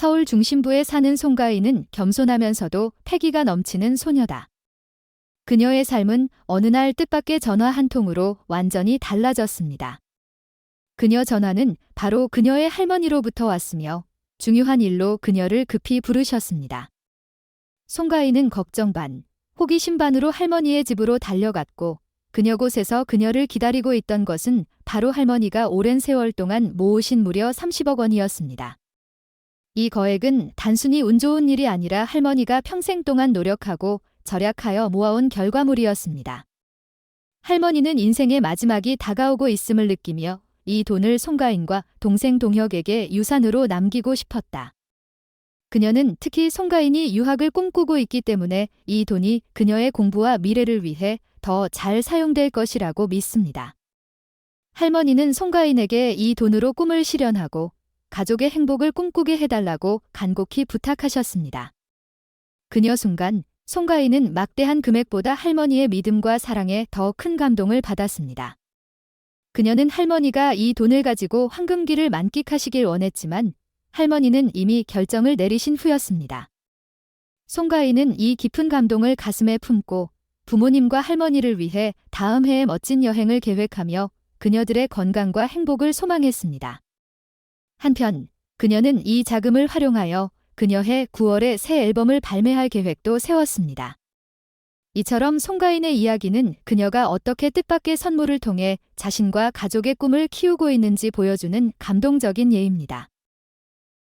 서울 중심부에 사는 송가인은 겸손하면서도 패기가 넘치는 소녀다. 그녀의 삶은 어느 날 뜻밖의 전화 한 통으로 완전히 달라졌습니다. 그녀 전화는 바로 그녀의 할머니로부터 왔으며 중요한 일로 그녀를 급히 부르셨습니다. 송가인은 걱정 반, 호기심 반으로 할머니의 집으로 달려갔고 그녀 곳에서 그녀를 기다리고 있던 것은 바로 할머니가 오랜 세월 동안 모으신 무려 30억 원이었습니다. 이 거액은 단순히 운 좋은 일이 아니라 할머니가 평생 동안 노력하고 절약하여 모아온 결과물이었습니다. 할머니는 인생의 마지막이 다가오고 있음을 느끼며 이 돈을 송가인과 동생 동혁에게 유산으로 남기고 싶었다. 그녀는 특히 송가인이 유학을 꿈꾸고 있기 때문에 이 돈이 그녀의 공부와 미래를 위해 더 잘 사용될 것이라고 믿습니다. 할머니는 송가인에게 이 돈으로 꿈을 실현하고 가족의 행복을 꿈꾸게 해달라고 간곡히 부탁하셨습니다. 그녀 순간 송가인은 막대한 금액보다 할머니의 믿음과 사랑에 더 큰 감동을 받았습니다. 그녀는 할머니가 이 돈을 가지고 황금기를 만끽하시길 원했지만 할머니는 이미 결정을 내리신 후였습니다. 송가인은 이 깊은 감동을 가슴에 품고 부모님과 할머니를 위해 다음 해에 멋진 여행을 계획하며 그녀들의 건강과 행복을 소망했습니다. 한편 그녀는 이 자금을 활용하여 그녀의 9월에 새 앨범을 발매할 계획도 세웠습니다. 이처럼 송가인의 이야기는 그녀가 어떻게 뜻밖의 선물을 통해 자신과 가족의 꿈을 키우고 있는지 보여주는 감동적인 예입니다.